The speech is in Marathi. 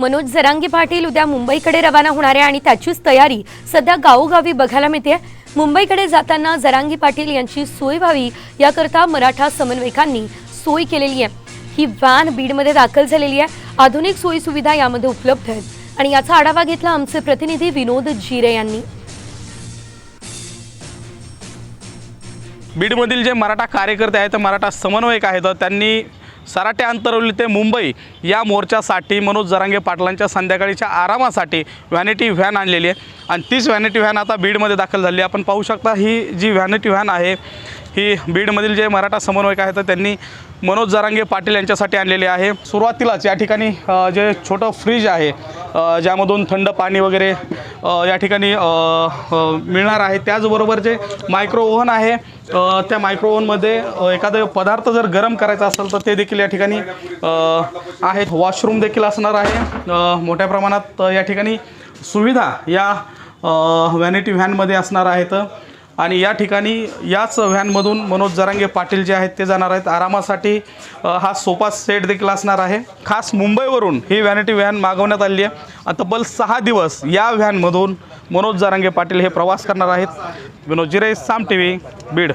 मनोज जरांगे पाटील उद्या मुंबईकडे रवाना होणार आहे आणि त्याचीच तयारी सध्या गावोगावी बघायला मिळते मुंबईकडे जाताना जरांगी पाटील यांची सोय व्हावी याकरता मराठा समन्वयकांनी सोय केलेली आहे. ही व्हॅन बीडमध्ये दाखल झालेली आहे. आधुनिक सोयी सुविधा यामध्ये उपलब्ध आहेत. आणि याचा आढावा घेतला आमचे प्रतिनिधी विनोद जिरे यांनी. बीडमधील जे मराठा कार्यकर्ते आहेत मराठा समन्वयक आहेत त्यांनी सराटे अंतरवली ते मुंबई या मोर्चासाठी मनोज जरांगे पाटलांच्या संध्याकाळीच्या आरामासाठी व्हॅनिटी व्हॅन आणलेली आहे. आणि तीच व्हॅनिटी व्हॅन आता बीडमध्ये दाखल झाली आहे. आपण पाहू शकता ही जी व्हॅनिटी व्हॅन आहे ही बीडमधील जे मराठा समन्वयक आहेत त्यांनी मनोज जरांगे पाटील यांच्यासाठी आणलेली आहे. सुरुवातीलाच या ठिकाणी जे छोटं फ्रीज आहे ज्यामधून थंड पाणी वगैरे या ठिकाणी मिळणार आहे. त्याचबरोबर जे मायक्रो ओव्हन आहे त्या मायक्रो ओव्हनमध्ये एखादं पदार्थ जर गरम करायचा असेल तर ते देखील या ठिकाणी आहेत. वॉशरूम देखील असणार आहे. मोठ्या प्रमाणात या ठिकाणी सुविधा या व्हॅनिटी व्हॅनमध्ये असणार आहेत. आणि या ठिकाणी याच व्हॅनमधून मनोज जरांगे पाटील जे आहेत ते जाणार आहेत. आरामासाठी हा सोफा सेट देखील असणार आहे. खास मुंबईवरून ही व्हॅनिटी व्हॅन मागवण्यात आली आहे. तब्बल सहा दिवस या व्हॅनमधून मनोज जरांगे पाटील हे प्रवास करणार आहेत. विनोद जिरे साम टी व्ही बीड.